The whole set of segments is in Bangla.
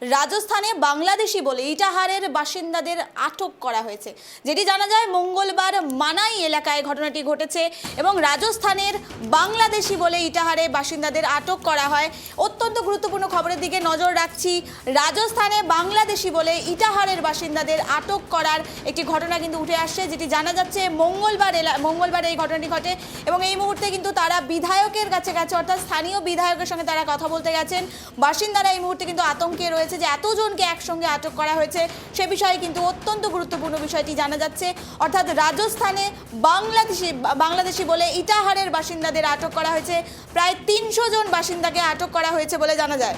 রাজস্থানে বাংলাদেশি বলে ইটাহারের বাসিন্দাদের আটক করা হয়েছে। যেটি জানা যায় মঙ্গলবার মানাই এলাকায় ঘটনাটি ঘটেছে এবং রাজস্থানের বাংলাদেশি বলে ইটাহারে বাসিন্দাদের আটক করা হয়। অত্যন্ত গুরুত্বপূর্ণ খবরের দিকে নজর রাখছি। রাজস্থানে বাংলাদেশি বলে ইটাহারের বাসিন্দাদের আটক করার একটি ঘটনা কিন্তু উঠে আসছে, যেটি জানা যাচ্ছে মঙ্গলবার এলা মঙ্গলবার এই ঘটনাটি ঘটে এবং এই মুহূর্তে কিন্তু তারা বিধায়কের কাছে গেছে, অর্থাৎ স্থানীয় বিধায়কের সঙ্গে তারা কথা বলতে গেছেন। বাসিন্দারা এই মুহূর্তে কিন্তু আতঙ্কে রয়েছে যে এতজনকে একসঙ্গে আটক করা হয়েছে, সে বিষয়ে কিন্তু অত্যন্ত গুরুত্বপূর্ণ বিষয়টি জানা যাচ্ছে। অর্থাৎ রাজস্থানে বাংলাদেশি বাংলাদেশি বলে ইটাহারের বাসিন্দাদের আটক করা হয়েছে। প্রায় তিনশো জন বাসিন্দাকে আটক করা হয়েছে বলে জানা যায়।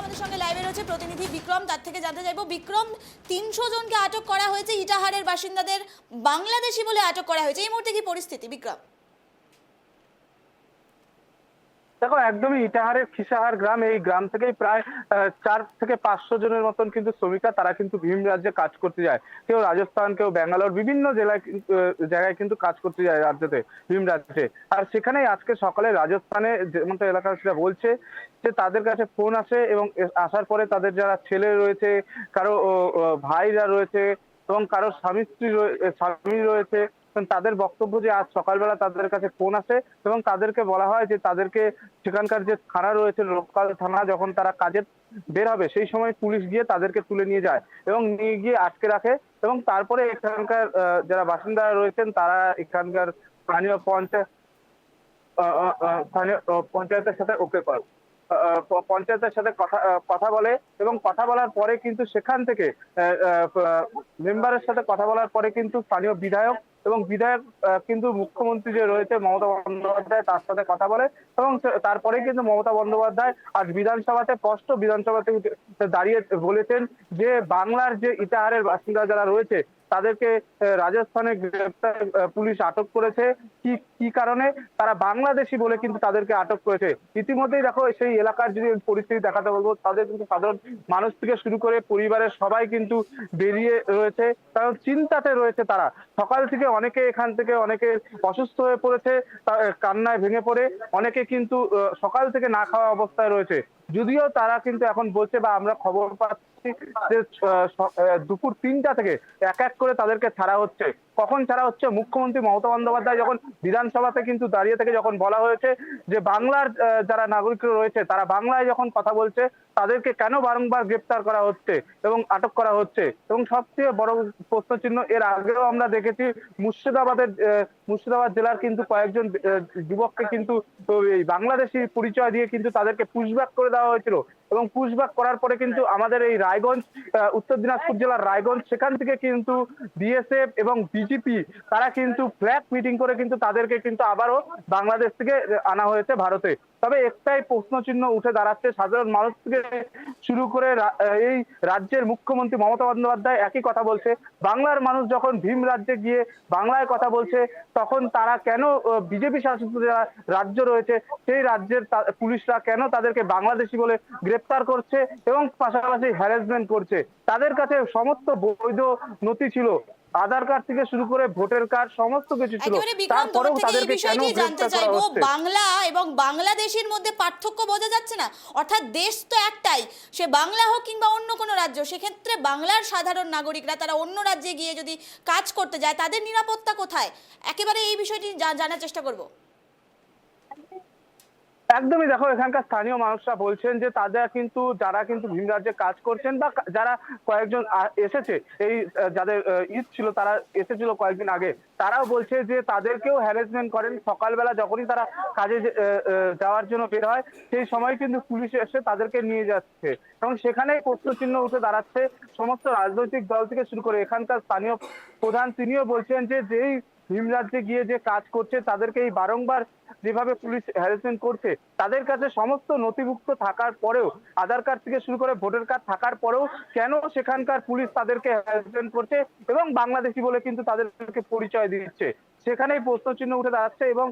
আমাদের সঙ্গে লাইভে রয়েছে প্রতিনিধি বিক্রম। তার থেকে জানতে চাইব, বিক্রম, তিনশো জনকে আটক করা হয়েছে ইটাহারের বাসিন্দাদের বাংলাদেশি বলে আটক করা হয়েছে। এই মুহূর্তে কি পরিস্থিতি, বিক্রম? দেখো, একদমই ইটাহারের খিসাহার গ্রাম, এই গ্রাম থেকেই প্রায় চার থেকে পাঁচশো জনের মতন কিন্তু শ্রমিকরা, তারা কিন্তু ভিম রাজ্যে কাজ করতে যায়। কেউ রাজস্থান, কেউ ব্যাঙ্গালোর, বিভিন্ন জেলায় জায়গায় কিন্তু কাজ করতে যায় রাজ্যতে ভিম রাজ্যে। আর সেখানেই আজকে সকালে রাজস্থানে যেমনটা এলাকাবাসীরা বলছে, যে তাদের কাছে ফোন আসে এবং আসার পরে তাদের যারা ছেলে রয়েছে, কারও ভাইরা রয়েছে এবং কারও স্বামী স্ত্রী স্বামী রয়েছে তাদের বক্তব্য যে আজ সকালবেলা তাদের কাছে ফোন আসে এবং তাদেরকে বলা হয় যে তাদেরকে সেখানকার যে থানা রয়েছে, লোকাল থানা যখন তারা কাজে বের হবে, সেই সময় পুলিশ গিয়ে তাদেরকে তুলে নিয়ে যায় এবং নিয়ে গিয়ে আটকে রাখে এবং তারপরে এখানকার যারা বাসিন্দারা রয়েছেন তারা এখানকার স্থানীয় পঞ্চায়েত স্থানীয় পঞ্চায়েতের সাথে ওকে করে। পঞ্চায়েতের সাথে কথা কথা বলে এবং কথা বলার পরে কিন্তু সেখান থেকে মেম্বারের সাথে কথা বলার পরে কিন্তু স্থানীয় বিধায়ক এবং বিধায়ক কিন্তু মুখ্যমন্ত্রী যে রয়েছে মমতা বন্দ্যোপাধ্যায়, তার সাথে কথা বলে এবং তারপরে কিন্তু মমতা বন্দ্যোপাধ্যায় আজ বিধানসভাতে স্পষ্ট বিধানসভাতে দাঁড়িয়ে বলেছেন যে বাংলার যে ইটাহারের বাসিন্দা যারা রয়েছে তাদেরকে রাজস্থানে গ্রেপ্তার পুলিশ আটক করেছে। কি কি কারণে? তারা বাংলাদেশি বলে কিন্তু তাদেরকে আটক করেছে। ইতিমধ্যেই দেখো, সেই এলাকার যদি পরিস্থিতি দেখাতে বলব, তাদের কিন্তু সাধারণ মানুষ থেকে শুরু করে পরিবারের সবাই কিন্তু বেরিয়ে রয়েছে। কারণ চিন্তাতে রয়েছে তারা। সকাল থেকে অনেকে এখান থেকে অনেকে অসুস্থ হয়ে পড়েছে কান্নায় ভেঙে পড়ে। অনেকে কিন্তু সকাল থেকে না খাওয়া অবস্থায় রয়েছে। যদিও তারা কিন্তু এখন বলছে বা আমরা খবর পাচ্ছি যে দুপুর তিনটা থেকে এক এক করে তাদেরকে ছাড়া হচ্ছে। কখন ছাড়া হচ্ছে মুখ্যমন্ত্রী মমতা বন্দ্যোপাধ্যায় যখন বিধানসভাতে কিন্তু দাঁড়িয়ে থেকে যখন বলা হয়েছে যে বাংলার যারা নাগরিকরা রয়েছে, তারা বাংলায় যখন কথা বলছে, তাদেরকে কেন বারংবার গ্রেপ্তার করা হচ্ছে এবং আটক করা হচ্ছে? এবং সবচেয়ে বড় প্রশ্ন চিহ্ন এর আগেও আমরা দেখেছি মুর্শিদাবাদের মুর্শিদাবাদ জেলার কিন্তু কয়েকজন যুবককে কিন্তু বাংলাদেশি পরিচয় দিয়ে কিন্তু তাদেরকে পুশব্যাক করে দেওয়া হয়েছিল। এবং পুশব্যাক করার পরে কিন্তু আমাদের এই রায়গঞ্জ উত্তর দিনাজপুর জেলার রায়গঞ্জ সেখান থেকে কিন্তু বিএসএফ এবং বিজেপি তারা কিন্তু ফ্ল্যাগ মিটিং করে কিন্তু তাদেরকে কিন্তু আবারও বাংলাদেশ থেকে আনা হয়েছে ভারতে। তবে একটাই প্রশ্ন চিহ্ন উঠে দাঁড়াচ্ছে, সাধারণ মানুষ থেকে শুরু করে এই রাজ্যের মুখ্যমন্ত্রী মমতা বন্দ্যোপাধ্যায় একই কথা বলছে। বাংলার মানুষ যখন ভীম রাজ্যে গিয়ে বাংলায় কথা বলছে, তখন তারা কেন বিজেপি শাসিত যারা রাজ্য রয়েছে, সেই রাজ্যের পুলিশরা কেন তাদেরকে বাংলাদেশি বলে গ্রেপ্তার করছে এবং পাশাপাশি হ্যারাসমেন্ট করছে? তাদের কাছে সমস্ত বৈধ নথি ছিল। আধার কার্ড থেকে শুরু করে ভোটার কার্ড সমস্ত কিছু ছিল। তারপরেও তাদেরকে কেন জানতে চাইব বাংলা এবং বাংলাদেশের মধ্যে পার্থক্য বোঝা যাচ্ছে না। অর্থাৎ দেশ তো একটাই সে বাংলা হোক কিংবা অন্য কোনো রাজ্য সেক্ষেত্রে বাংলার সাধারণ নাগরিকরা তারা অন্য রাজ্যে গিয়ে যদি কাজ করতে যায় তাদের নিরাপত্তা কোথায়? একেবারে এই বিষয়টি জানার চেষ্টা করব। একদমই দেখো, এখানকার স্থানীয় মানুষরা বলছেন যে তাদের কিন্তু, যারা কিন্তু ভিন রাজ্যে কাজ করছেন বা যারা কয়েকজন এসেছে, এই যাদের ঈদ ছিল, তারা এসেছিল কয়েকদিন আগে। তারাও বলছে যে তাদেরকেও হ্যারাসমেন্ট করেন। সকালবেলা যখনই তারা কাজে যাওয়ার জন্য বের হয়, সেই সময় কিন্তু পুলিশ এসে তাদেরকে নিয়ে যাচ্ছে। এবং প্রশ্ন চিহ্ন উঠে দাঁড়াচ্ছে সমস্ত রাজনৈতিক দল থেকে শুরু করে এখানকার স্থানীয় প্রধান, তিনিও বলছেন যে যেই ভিন রাজ্যে গিয়ে যে কাজ করছে, তাদেরকে এই বারংবার যেভাবে পুলিশ হ্যারাসমেন্ট করছে, তাদের কাছে সমস্ত নথিভুক্ত থাকার পরেও, আধার কার্ড থেকে শুরু করে ভোটার কার্ড থাকার পরেও কেন সেখানকার পুলিশ তাদেরকে হ্যারাসমেন্ট করছে এবং বাংলাদেশি বলে কিন্তু তাদেরকে পরিচয় দিচ্ছে? সেখানেই প্রশ্ন চিহ্ন উঠে দাঁড়াচ্ছে এবং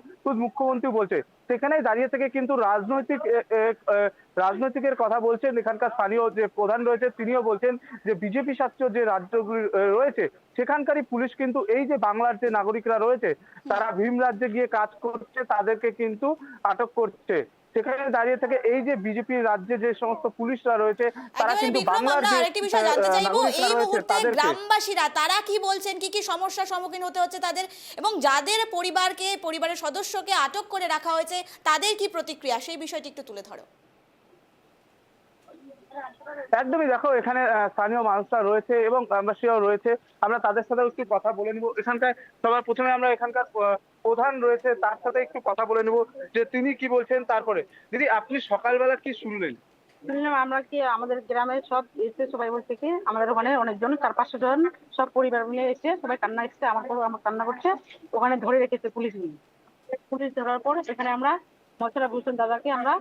মুখ্যমন্ত্রী বলছে। সেখানে দাঁড়িয়ে থেকে কিন্তু রাজনৈতিক রাজনৈতিকের কথা বলছেন এখানকার স্থানীয় যে প্রধান রয়েছে তিনিও বলছেন যে বিজেপি শাসিত যে রাজ্যগুলি রয়েছে সেখানকারই পুলিশ কিন্তু এই যে বাংলার যে নাগরিকরা রয়েছে তারা ভীম রাজ্যে গিয়ে কাজ করছে তাদেরকে কিন্তু আটক করছে। সেখানে দাঁড়িয়ে থেকে এই যে বিজেপি রাজ্যে যে সমস্ত পুলিশরা রয়েছে তারা কিন্তু বাংলার যে আরেকটি বিষয় জানতে চাইব এই মুহূর্তে গ্রামবাসীরা তারা কি বলছেন? কি কি সমস্যার সম্মুখীন হতে হচ্ছে তাদের? এবং যাদের পরিবারকে পরিবারের সদস্যকে আটক করে রাখা হয়েছে তাদের কি প্রতিক্রিয়া? সেই বিষয়টি একটু তুলে ধরো। একদমই দেখো, এখানে স্থানীয় মানুষরা রয়েছে এবং গ্রামবাসীরাও রয়েছে। আমরা তাদের সাথে একটু কথা বলে নিব। এখানকার সবার প্রথমে আমরা এখানকার প্রধান রয়েছে, তার সাথে একটু কথা বলে নিব যে তিনি কি বলছেন তারপরে। দিদি, আপনি সকালবেলা কি শুনলেন? শুনলাম, আমরা কি আমাদের গ্রামের সব এসে সবাই বলছে কি? আমাদের ওখানে অনেকজন, চার, পাঁচশো জন সব পরিবার মিলে এসে সবাই কান্না এসছে, আমার পর আমার কান্না করছে। ওখানে ধরে রেখেছে পুলিশ মিলে পুলিশ ধরার পর এখানে আমরা মশলা ভূষণ দাদাকে আমরা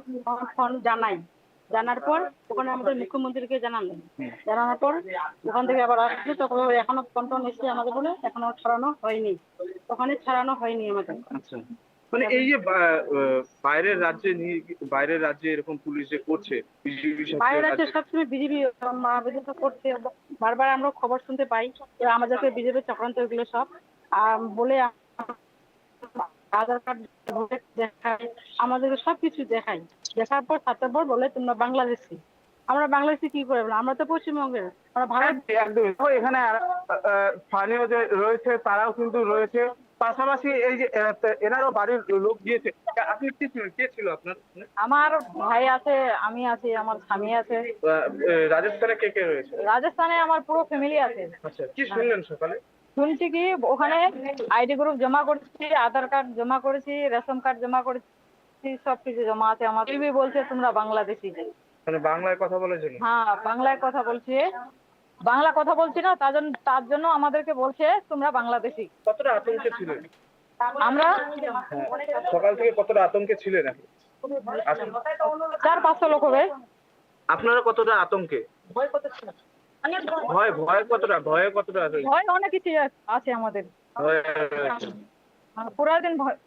ফোন জানাই। জানার পর ওখানে আমাদের মুখ্যমন্ত্রীকে জানালেন জানানোর পর ওখান থেকে আবার আসছে তখন এখনও কন্ট্রোল এসছে আমাদের বলে এখনও ছাড়ানো হয়নি। ওখানে ছাড়ানো হয়নি আমাদের। আচ্ছা। মানে এই যে বাইরের রাজ্যে বাইরের রাজ্যে এরকম পুলিশ যে করছে বিজেপি শাসিত বাইরে রাজ্যে সবসময় বিজেপি করছে। বারবার আমরা খবর শুনতে পাই আমাদেরকে বিজেপি চক্রান্ত এগুলো সব বলে আধার কার্ড দেখায় আমাদেরকে সবকিছু দেখায়। দেখার পর সাতের পর বলে তোমরা বাংলাদেশি। আমরা বাংলাদেশি কি করে? আমরা তো পশ্চিমবঙ্গের। আমরা ভারত একদমই, একদমই। দেখো এখানে স্থানীয় যে রয়েছে তারাও কিন্তু রয়েছে। পাশাপাশি এই যে এনারও বাড়ির লোক গিয়েছে। আপনি কি ছিলেন? কে ছিল আপনার? আমার ভাই আছে আমি আছি আমার স্বামী আছে। রাজস্থানে কে কে রয়েছে? রাজস্থানে আমার পুরো ফ্যামিলি আছে। আচ্ছা কি শুনলেন সকালে? শুনছি কি ওখানে আইডি গ্রুপ জমা করেছি আধার কার্ড জমা করেছি রেশন কার্ড জমা করেছি। সব কিছু জমা আছে আমার টিভি বলছে তোমরা বাংলাদেশি মানে বাংলায় কথা জন্য হ্যাঁ বাংলায় কথা বলছি। বাংলা কথা বলছি না তার জন্য তার জন্য আমাদেরকে বলছে তোমরা বাংলাদেশি। কতটা আতঙ্কে ছিলেন আমরা? হ্যাঁ, সকাল থেকে কতটা আতঙ্কে ছিলেন? চার পাঁচশো লোক হবে। আপনারা কতটা আতঙ্কে? ভয় কত ছিল? ভয় ভয় কতটা? ভয়ে কতটা আছে ভয় অনেক কিছু আছে আমাদের। পুরা দিন ভয়-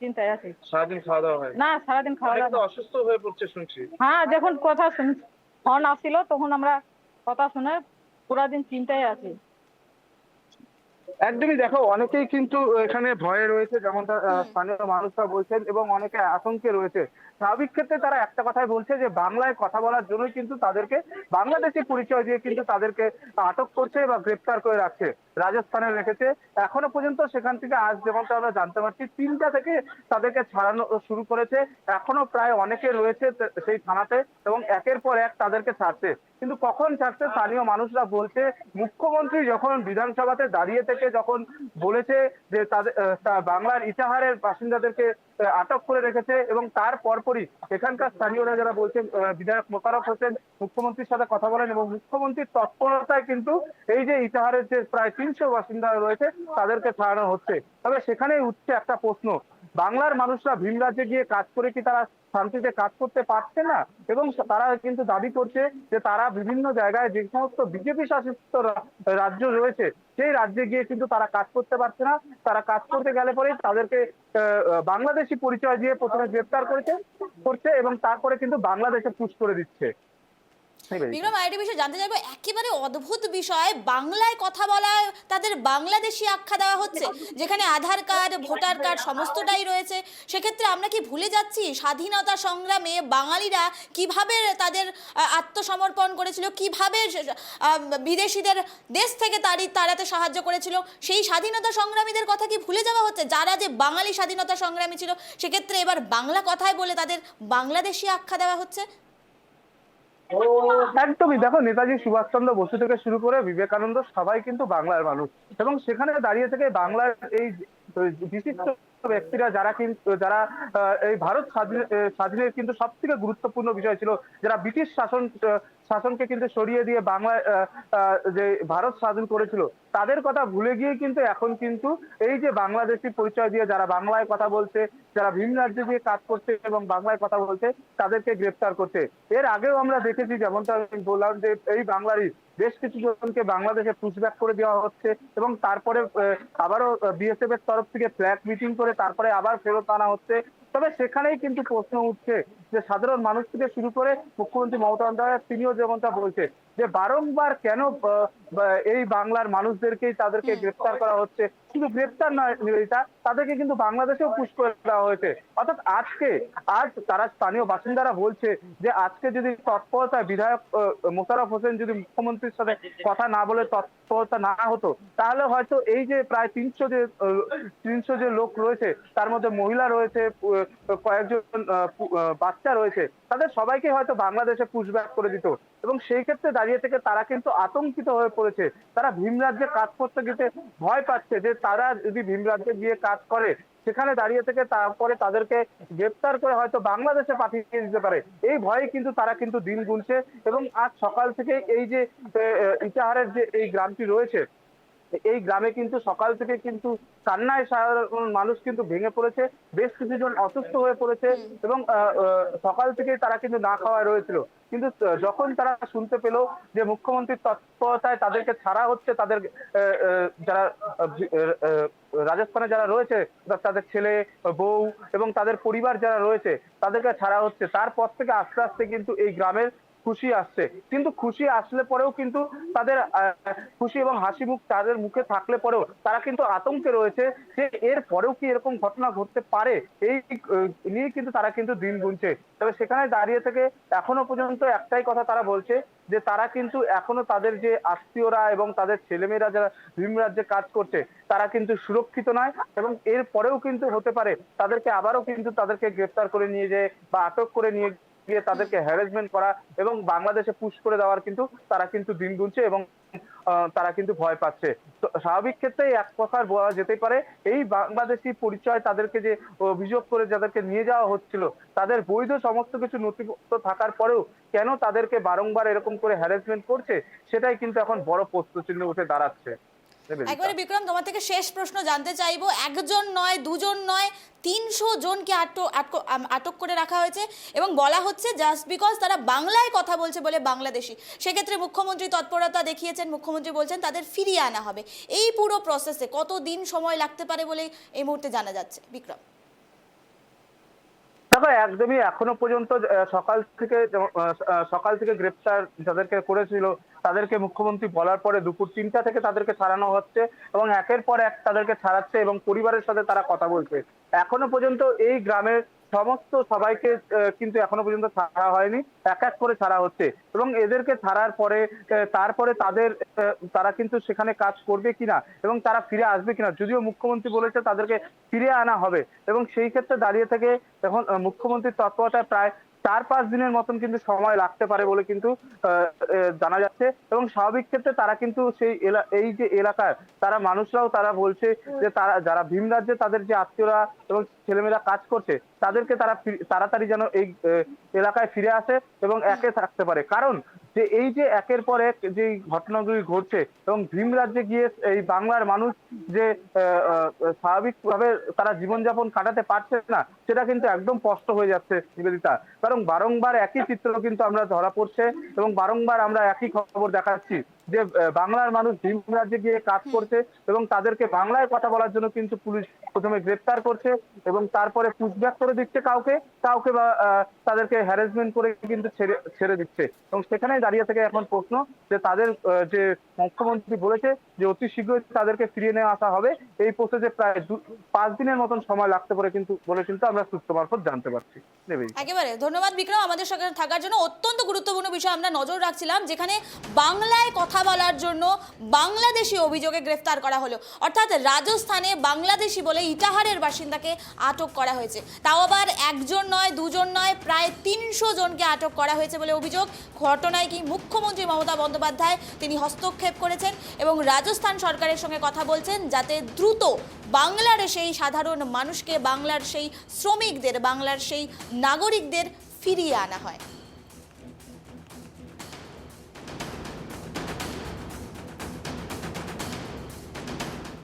চিন্তায় আছি। সারাদিন খাওয়া দাওয়া হয়? না সারাদিন খাওয়া দাওয়া অসুস্থ হয়ে পড়ছে শুনছি। হ্যাঁ যখন কথা শুন ফোন আসছিল তখন আমরা কথা শুনে পুরা দিন চিন্তায় আছি। একদমই দেখো অনেকেই কিন্তু এখানে ভয়ে রয়েছে যেমনটা স্থানীয় মানুষরা বলছেন এবং অনেকে আতঙ্কে রয়েছে। স্বাভাবিক ক্ষেত্রে তারা একটা কথাই বলছে যে বাংলায় কথা বলার জন্যই কিন্তু তাদেরকে বাংলাদেশি পরিচয় দিয়ে কিন্তু তাদেরকে আটক করছে বা গ্রেপ্তার করে রাখছে। রাজস্থানে রেখেছে। এখনও পর্যন্ত সেখান থেকে আজ যেমনটা আমরা জানতে পারছি। তিনটা থেকে তাদেরকে ছাড়ানো শুরু করেছে। এখনও প্রায় অনেকে রয়েছে সেই থানাতে এবং একের পর এক তাদেরকে ছাড়ছে। কিন্তু কখন ছাড়ছে স্থানীয় মানুষরা বলছে, মুখ্যমন্ত্রী যখন বিধানসভাতে দাঁড়িয়ে থেকে যখন বলেছে যে তাদের বাংলার ইটাহারের বাসিন্দাদেরকে আটক করে রেখেছে এবং তার পরপরই এখানকার স্থানীয়রা যারা বলছেন বিধায়ক মোকারফ হোসেন মুখ্যমন্ত্রীর সাথে কথা বলেন এবং মুখ্যমন্ত্রীর তৎপরতায় কিন্তু এই যে ইটাহারের যে প্রায় তিনশো বাসিন্দা রয়েছে, তাদেরকে ছাড়ানো হচ্ছে। তবে সেখানেই উঠছে একটা প্রশ্ন, বাংলার মানুষরা ভিন রাজ্যে গিয়ে কাজ করে কি তারা শান্তিতে কাজ করতে পারছে না? এবং তারা কিন্তু দাবি করছে যে তারা বিভিন্ন জায়গায় যে সমস্ত বিজেপি শাসিত রাজ্য রয়েছে, সেই রাজ্যে গিয়ে কিন্তু তারা কাজ করতে পারছে না। তারা কাজ করতে গেলে পরে তাদেরকে বাংলাদেশি পরিচয় দিয়ে প্রথমে গ্রেপ্তার করেছে, করছে এবং তারপরে কিন্তু বাংলাদেশে পুশ করে দিচ্ছে। বিক্রম আরেকটি বিষয় জানতে চাইব। একেবারে অদ্ভুত বিষয়। বাংলায় কথা বলায় তাদের বাংলাদেশি আখ্যা দেওয়া হচ্ছে যেখানে আধার কার্ড ভোটার কার্ড সমস্তটাই রয়েছে। সেক্ষেত্রে আমরা কি ভুলে যাচ্ছি? স্বাধীনতা সংগ্রামে বাঙালিরা কীভাবে তাদের আত্মসমর্পণ করেছিল? কীভাবে বিদেশিদের দেশ থেকে তাড়ি তাড়াতে সাহায্য করেছিল? সেই স্বাধীনতা সংগ্রামীদের কথা কি ভুলে যাওয়া হচ্ছে? যারা যে বাঙালি স্বাধীনতা সংগ্রামী ছিল সেক্ষেত্রে এবার বাংলা কথায় বলে তাদের বাংলাদেশি আখ্যা দেওয়া হচ্ছে। একদমই। দেখো, নেতাজি সুভাষ চন্দ্র বসু থেকে শুরু করে বিবেকানন্দ সবাই কিন্তু বাংলার মানুষ। এবং সেখানে দাঁড়িয়ে থেকে বাংলার এই বিশিষ্ট ব্যক্তিরা যারা কিন্তু যারা এই ভারত স্বাধীন স্বাধীনের কিন্তু সব থেকে গুরুত্বপূর্ণ বিষয় ছিল। যারা ব্রিটিশ শাসন শাসনকে কিন্তু সরিয়ে দিয়ে বাংলা যে ভারত স্বাধীন করেছিল, তাদের কথা ভুলে গিয়ে কিন্তু এখন কিন্তু এই যে বাংলাদেশি পরিচয় দিয়ে যারা বাংলায় কথা বলছে, যারা ভিন রাজ্যে দিয়ে কাজ করছে এবং বাংলায় কথা বলছে, তাদেরকে গ্রেপ্তার করছে। এর আগেও আমরা দেখেছি, যেমনটা আমি বললাম যে এই বাংলারই বেশ কিছু জনকে বাংলাদেশে পুশব্যাক করে দেওয়া হচ্ছে এবং তারপরে আবারও বিএসএফ এর তরফ থেকে ফ্ল্যাগ মিটিং করে তারপরে আবার ফেরত আনা হচ্ছে। তবে সেখানেই কিন্তু প্রশ্ন উঠছে যে সাধারণ মানুষ থেকে শুরু করে মুখ্যমন্ত্রী মমতা বন্দ্যোপাধ্যায় তিনিও যেমনটা বলছে যে বারংবার কেন এই বাংলার মানুষদেরকেই তাদেরকে গ্রেপ্তার করা হচ্ছে? শুধু গ্রেপ্তার নয় নিবেদিতা তাদেরকে কিন্তু বাংলাদেশেও পুশ করে দেওয়া হয়েছে। অর্থাৎ আজকে আজ তারা স্থানীয় বাসিন্দারা বলছে যে আজকে যদি তৎপরতা বিধায়ক মোশারফ হোসেন যদি মুখ্যমন্ত্রীর সাথে কথা না বলে তৎপরতা না হতো তাহলে হয়তো এই যে প্রায় তিনশো যে তিনশো যে লোক রয়েছে তার মধ্যে মহিলা রয়েছে কয়েকজন বাচ্চা রয়েছে, তাদের সবাইকে হয়তো বাংলাদেশে পুশব্যাক করে দিত। এবং সেই ক্ষেত্রে দাঁড়িয়ে থেকে তারা কিন্তু আতঙ্কিত হয়ে পড়েছে। তারা ভীম রাজ্যে কাজ করতে গেতে ভয় পাচ্ছে যে তারা যদি ভীম রাজ্যে গিয়ে কাজ করে, সেখানে দাঁড়িয়ে থেকে তারপরে তাদেরকে গ্রেপ্তার করে হয়তো বাংলাদেশে পাঠিয়ে দিতে পারে। এই ভয়ে কিন্তু তারা কিন্তু দিন গুনছে এবং আজ সকাল থেকে এই যে ইটাহারের যে এই গ্রামটি রয়েছে এই গ্রামে কিন্তু সকাল থেকে কিন্তু কান্নায় সাধারণ মানুষ কিন্তু ভেঙে পড়েছে বেশ কিছুজন অসুস্থ হয়ে পড়েছে এবং সকাল থেকেই তারা কিন্তু না খাওয়ায় রয়েছিল। কিন্তু যখন তারা শুনতে পেল যে মুখ্যমন্ত্রীর তৎপরতায় তাদেরকে ছাড়া হচ্ছে তাদের যারা রাজস্থানে যারা রয়েছে তাদের ছেলে বউ এবং তাদের পরিবার যারা রয়েছে তাদেরকে ছাড়া হচ্ছে। তারপর থেকে আস্তে আস্তে কিন্তু এই গ্রামের খুশি আসছে। কিন্তু খুশি আসলে পরেও কিন্তু তাদের খুশি এবং হাসি মুখ তাদের মুখে থাকলে পরেও তারা কিন্তু আতঙ্কে রয়েছে যে এর পরেও কি এরকম ঘটনা ঘটতে পারে, এই নিয়ে কিন্তু তারা কিন্তু দিন গুনছে। তবে সেখানে দাঁড়িয়ে থেকে এখনও পর্যন্ত একটাই কথা তারা বলছে যে তারা কিন্তু এখনও তাদের যে আত্মীয়রা এবং তাদের ছেলেমেয়েরা যারা ভিম রাজ্যে কাজ করছে, তারা কিন্তু সুরক্ষিত নয় এবং এর পরেও কিন্তু হতে পারে তাদেরকে আবারও কিন্তু তাদেরকে গ্রেফতার করে নিয়ে যায় বা আটক করে নিয়ে গিয়ে তাদেরকে হ্যারাসমেন্ট করা এবং বাংলাদেশে পুশ করে দেওয়ার কিন্তু তারা কিন্তু দিন গুনছে এবং তারা কিন্তু ভয় পাচ্ছে স্বাভাবিক ক্ষেত্রে এক প্রকার বলা যেতে পারে, এই বাংলাদেশি পরিচয় তাদেরকে যে অভিযোগ করে যাদেরকে নিয়ে যাওয়া হচ্ছিল, তাদের বৈধ সমস্ত কিছু নথিপত্র থাকার পরেও কেন তাদেরকে বারংবার এরকম করে হ্যারাসমেন্ট করছে, সেটাই কিন্তু এখন বড় প্রশ্ন চিহ্ন উঠে দাঁড়াচ্ছে। একবারে বিক্রম, তোমার থেকে শেষ প্রশ্ন জানতে চাইব। একজন নয়, দুজন নয়, তিনশো জনকে আটক আটক- করে রাখা হয়েছে এবং বলা হচ্ছে জাস্ট বিকজ তারা বাংলায় কথা বলছে বলে বাংলাদেশি। সেক্ষেত্রে মুখ্যমন্ত্রী তৎপরতা দেখিয়েছেন, মুখ্যমন্ত্রী বলছেন তাদের ফিরিয়ে আনা হবে। এই পুরো প্রসেসে কত দিন সময় লাগতে পারে বলে এই মুহূর্তে জানা যাচ্ছে? বিক্রম। দেখো একদমই এখনও পর্যন্ত সকাল থেকে সকাল থেকে গ্রেপ্তার যাদেরকে করেছিল, তাদেরকে মুখ্যমন্ত্রী বলার পরে দুপুর তিনটা থেকে তাদেরকে ছাড়ানো হচ্ছে এবং একের পর এক তাদেরকে ছাড়াচ্ছে এবং পরিবারের সাথে তারা কথা বলছে। এখনও পর্যন্ত এই গ্রামের সমস্ত সবাইকে কিন্তু এখনও পর্যন্ত ছাড়া হয়নি। এক এক করে ছাড়া হচ্ছে। এবং এদেরকে ছাড়ার পরে তারপরে তাদের তারা কিন্তু সেখানে কাজ করবে কিনা এবং তারা ফিরে আসবে কিনা, যদিও মুখ্যমন্ত্রী বলেছে তাদেরকে ফিরে আনা হবে। এবং সেই ক্ষেত্রে দাঁড়িয়ে থেকে এখন মুখ্যমন্ত্রীর তৎপরতায় প্রায় চার পাঁচ দিনের মতন কিন্তু সময় লাগতে পারে বলে কিন্তু জানা যাচ্ছে। এবং স্বাভাবিক ক্ষেত্রে তারা কিন্তু সেই এই যে এলাকার, তারা মানুষরাও তারা বলছে যে তারা, যারা ভীম রাজ্যে তাদের যে আত্মীয়রা এবং ছেলেমেয়েরা কাজ করছে তাদেরকে তারা তাড়াতাড়ি যেন এই এলাকায় ফিরে আসে এবং একে থাকতে পারে। কারণ যে এই যে একের পর এক যে ঘটনাগুলি ঘটছে এবং ভীম রাজ্যে গিয়ে এই বাংলার মানুষ যে স্বাভাবিকভাবে তারা জীবনযাপন কাটাতে পারছে না, সেটা কিন্তু একদম স্পষ্ট হয়ে যাচ্ছে নিবেদিতা। কারণ বারংবার একই চিত্র কিন্তু আমরা ধরা পড়ছে এবং বারংবার আমরা একই খবর দেখাচ্ছি। যে বাংলার মানুষ ভীম রাজ্যে গিয়ে কাজ করছে এবং তাদেরকে বাংলায় কথা বলার জন্য কিন্তু পুলিশ প্রথমে গ্রেপ্তার করছে এবং তারপরে পুষব্যাক করে দিচ্ছে কাউকে কাউকে বা আহ, তাদেরকে হ্যারাসমেন্ট করে কিন্তু ছেড়ে ছেড়ে দিচ্ছে। এবং সেখানে দাঁড়িয়ে থেকে এখন প্রশ্ন যে তাদের যে মুখ্যমন্ত্রী বলেছে যে অতি শীঘ্রই তাদেরকে ফিরিয়ে নিয়ে আসা হবে। এই প্রসেসে প্রায় পাঁচ দিনের মতন সময় লাগতে পারে কিন্তু, বলে কিন্তু আমরা সূত্র মারফত জানতে পারছি। একেবারে। ধন্যবাদ বিক্রম আমাদের সঙ্গে থাকার জন্য। অত্যন্ত গুরুত্বপূর্ণ বিষয় আমরা নজর রাখছিলাম, যেখানে বাংলায় কথা বলার জন্য বাংলাদেশি অভিযোগে গ্রেফতার করা হলো। অর্থাৎ রাজস্থানে বাংলাদেশি বলে ইটাহারের বাসিন্দাকে আটক করা হয়েছে। তাও আবার একজন নয়, দুজন নয় প্রায় তিনশো জনকে আটক করা হয়েছে বলে অভিযোগ। ঘটনায় কি মুখ্যমন্ত্রী মমতা বন্দ্যোপাধ্যায় তিনি হস্তক্ষেপ করেছেন এবং রাজস্থান সরকারের সঙ্গে কথা বলছেন যাতে দ্রুত বাংলার সেই সাধারণ মানুষকে, বাংলার সেই শ্রমিকদের, বাংলার সেই নাগরিকদের ফিরিয়ে আনা হয়।